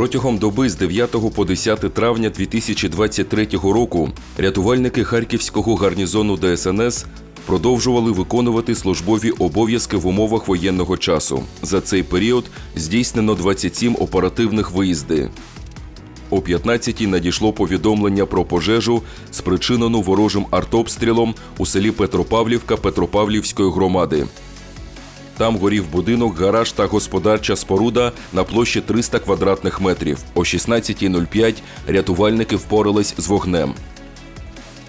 Протягом доби з 9 по 10 травня 2023 року рятувальники Харківського гарнізону ДСНС продовжували виконувати службові обов'язки в умовах воєнного часу. За цей період здійснено 27 оперативних виїзди. О 15-й надійшло повідомлення про пожежу, спричинену ворожим артобстрілом у селі Петропавлівка Петропавлівської громади. Там горів будинок, гараж та господарча споруда на площі 300 квадратних метрів. О 16.05 рятувальники впорались з вогнем.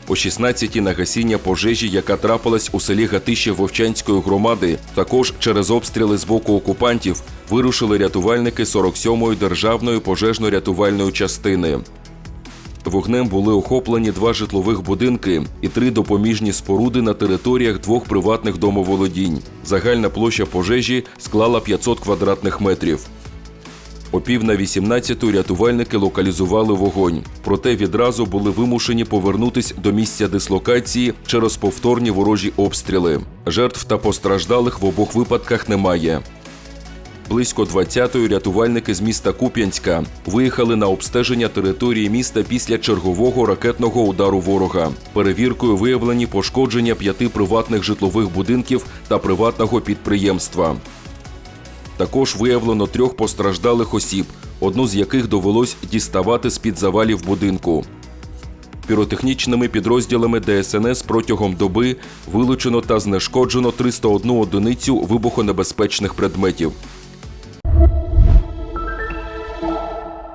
О 16-й на гасіння пожежі, яка трапилась у селі Гатище Вовчанської громади, також через обстріли з боку окупантів вирушили рятувальники 47-ї державної пожежно-рятувальної частини. Вогнем були охоплені два житлових будинки і три допоміжні споруди на територіях двох приватних домоволодінь. Загальна площа пожежі склала 500 квадратних метрів. О пів на 18-ту рятувальники локалізували вогонь, проте відразу були вимушені повернутись до місця дислокації через повторні ворожі обстріли. Жертв та постраждалих в обох випадках немає. Близько 20-ї рятувальники з міста Куп'янська виїхали на обстеження території міста після чергового ракетного удару ворога. Перевіркою виявлені пошкодження п'яти приватних житлових будинків та приватного підприємства. Також виявлено трьох постраждалих осіб, одну з яких довелось діставати з-під завалів будинку. Піротехнічними підрозділами ДСНС протягом доби вилучено та знешкоджено 301 одиницю вибухонебезпечних предметів.